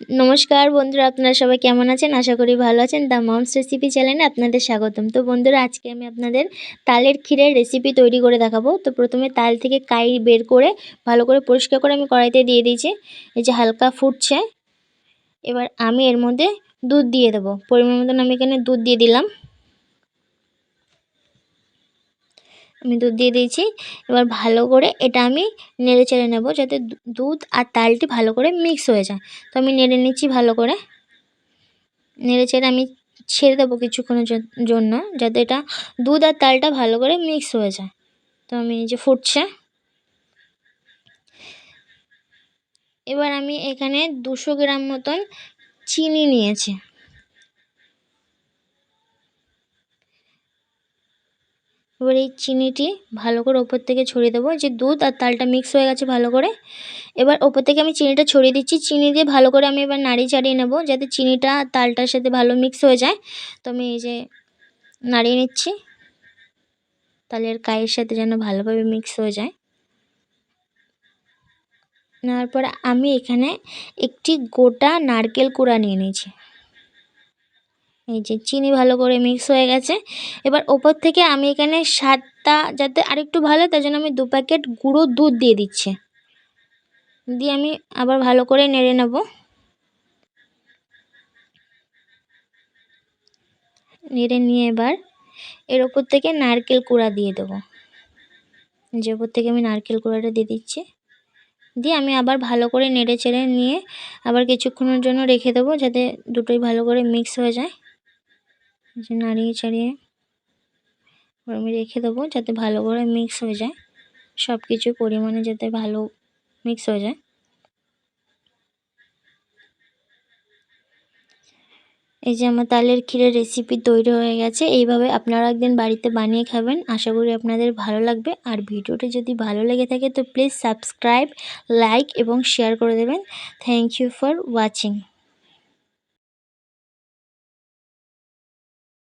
নমস্কার বন্ধুরা, আপনারা সবাই কেমন আছেন? আশা করি ভালো আছেন। দ্য মমস রেসিপি চ্যানেলে আপনাদের স্বাগতম। তো বন্ধুরা, আজকে আমি আপনাদের তালের ক্ষীরের রেসিপি তৈরি করে দেখাবো। তো প্রথমে তাল থেকে কাই বের করে ভালো করে পরিষ্কার করে আমি কড়াইতে দিয়ে দিয়েছি। এই যে হালকা ফুটছে। এবার আমি এর মধ্যে দুধ দিয়ে দেবো। পরিমাণ মতন আমি এখানে দুধ দিয়ে দিলাম। আমি দুধ দিয়ে দিয়েছি। এবার ভালো করে এটা আমি নেড়ে চেড়ে নেব যাতে দুধ আর তালটি ভালো করে মিক্স হয়ে যায়। তো আমি নেড়ে নিচ্ছি ভালো করে। নেড়ে চেড়ে আমি ছেড়ে দেবো কিছুক্ষণের জন্য যাতে এটা দুধ আর তালটা ভালো করে মিক্স হয়ে যায়। তো আমি যে ফুটছে। এবার আমি এখানে দুশো গ্রাম মতন চিনি নিয়েছি। এবার এই চিনিটি ভালো করে ওপর থেকে ছড়িয়ে দেবো। যে দুধ আর তালটা মিক্স হয়ে গেছে ভালো করে। এবার ওপর থেকে আমি চিনিটা ছড়িয়ে দিচ্ছি। চিনি দিয়ে ভালো করে আমি এবার নাড়িয়ে চাড়িয়ে নেব যাতে চিনিটা তালটার সাথে ভালো মিক্স হয়ে যায়। তো আমি এই যে নাড়িয়ে নিচ্ছি। তালের কায়ের সাথে যেন ভালোভাবে মিক্স হয়ে যায়। নেওয়ার পরে আমি এখানে একটি গোটা নারকেল কুড়া নিয়ে নিয়েছি। এই যে চিনি ভালো করে মিক্স হয়ে গেছে। এবার ওপর থেকে আমি এখানে স্বাদটা যাতে আরেকটু ভালো তার জন্য আমি দু প্যাকেট গুঁড়ো দুধ দিয়ে দিচ্ছি। দিয়ে আমি আবার ভালো করে নেড়ে নেব। নেড়ে নিয়ে এবার এর ওপর থেকে নারকেল কুড়া দিয়ে দেবো। যে ওপর থেকে আমি নারকেল কুড়াটা দিয়ে দিচ্ছি। দিয়ে আমি আবার ভালো করে নেড়ে চেড়ে নিয়ে আবার কিছুক্ষণের জন্য রেখে দেবো, যাতে দুটোই ভালো করে মিক্স হয়ে যায়। নাড়িয়ে চাড়িয়ে আমি রেখে দেবো যাতে ভালো করে মিক্স হয়ে যায়। সব কিছু পরিমাণে যাতে ভালো মিক্স হয়ে যায়। এই যে আমার তালের ক্ষীরের রেসিপি তৈরি হয়ে গেছে, এইভাবে আপনারা একদিন বাড়িতে বানিয়ে খাবেন। আশা করি আপনাদের ভালো লাগবে। আর ভিডিওটি যদি ভালো লেগে থাকে তো প্লিজ সাবস্ক্রাইব লাইক এবং শেয়ার করে দেবেন। Thank you for watching